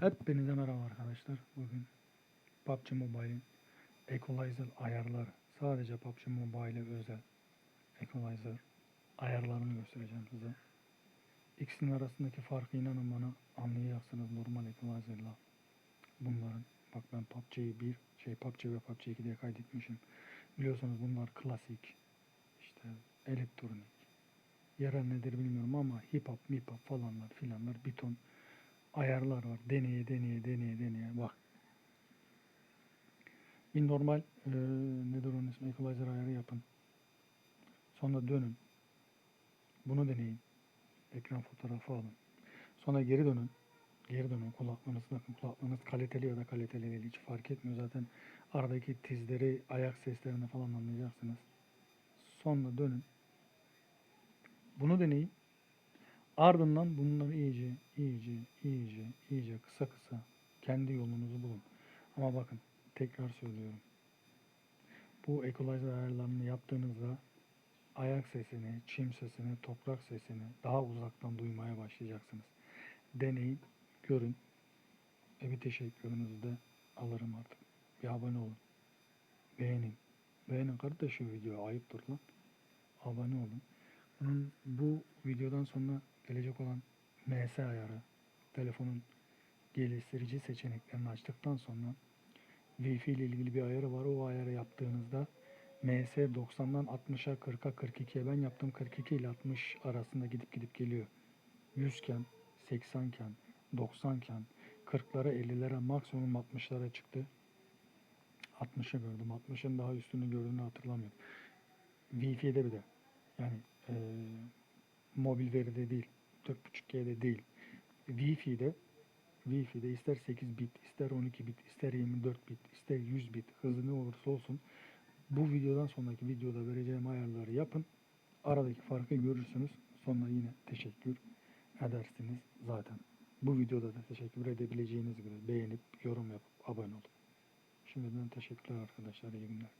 Hepinize merhaba arkadaşlar. Bugün PUBG Mobile'in Equalizer ayarları. Sadece PUBG Mobile'e özel Equalizer ayarlarını göstereceğim size. İkisinin arasındaki farkı inanın bana anlayacaksınız normal Equalizer'la. Bunların bak ben PUBG'yi bir şey PUBG ve PUBG 2 diye kaydetmişim. Biliyorsunuz bunlar klasik işte elektronik yerel nedir bilmiyorum ama hip hop, mip hop falanlar filanlar bir ton ayarlar var. Deneye deneye deneye deneye bak. Bir normal eee nedir onun ismi equalizer ayarı yapın. Sonra dönün. Bunu deneyin. Ekran fotoğrafı alın. Sonra geri dönün. Geri dönün kulaklığınızı takın. Kulaklığınız kaliteli ya da kaliteli değil hiç fark etmiyor. Zaten aradaki tizleri, ayak seslerini falan anlayacaksınız. Sonra dönün. Bunu deneyin. Ardından bunları iyice, iyice, iyice, iyice kısa kısa kendi yolunuzu bulun. Ama bakın tekrar söylüyorum. Bu equalizer ayarlarını yaptığınızda ayak sesini, çim sesini, toprak sesini daha uzaktan duymaya başlayacaksınız. Deneyin, görün. Ve bir teşekkürünüzü de alırım artık. Bir abone olun. Beğenin. Beğenin kardeşim video ayıptır lan. Abone olun. Bunun bu videodan sonra gelecek olan MS ayarı, telefonun geliştirici seçeneklerini açtıktan sonra Wi-Fi ile ilgili bir ayarı var. O ayarı yaptığınızda MS 90'dan 60'a 40'a 42'ye ben yaptım 42 ile 60 arasında gidip gidip geliyor. 100 iken 80 iken 90 iken 40'lara 50'lere maksimum 60'lara çıktı. 60'ı gördüm. 60'ın daha üstünü gördüğünü hatırlamıyorum. Wi-Fi'de bir de. Yani eee mobil veride değil. 4.5G'de değil. Wi-Fi'de Wi-Fi'de ister 8 bit, ister 12 bit, ister 24 bit, ister 100 bit hızı ne olursa olsun bu videodan sonraki videoda vereceğim ayarları yapın. Aradaki farkı görürsünüz. Sonra yine teşekkür edersiniz zaten. Bu videoda da teşekkür edebileceğiniz gibi beğenip yorum yapıp abone olun. Şimdiden teşekkürler arkadaşlar. İyi günler.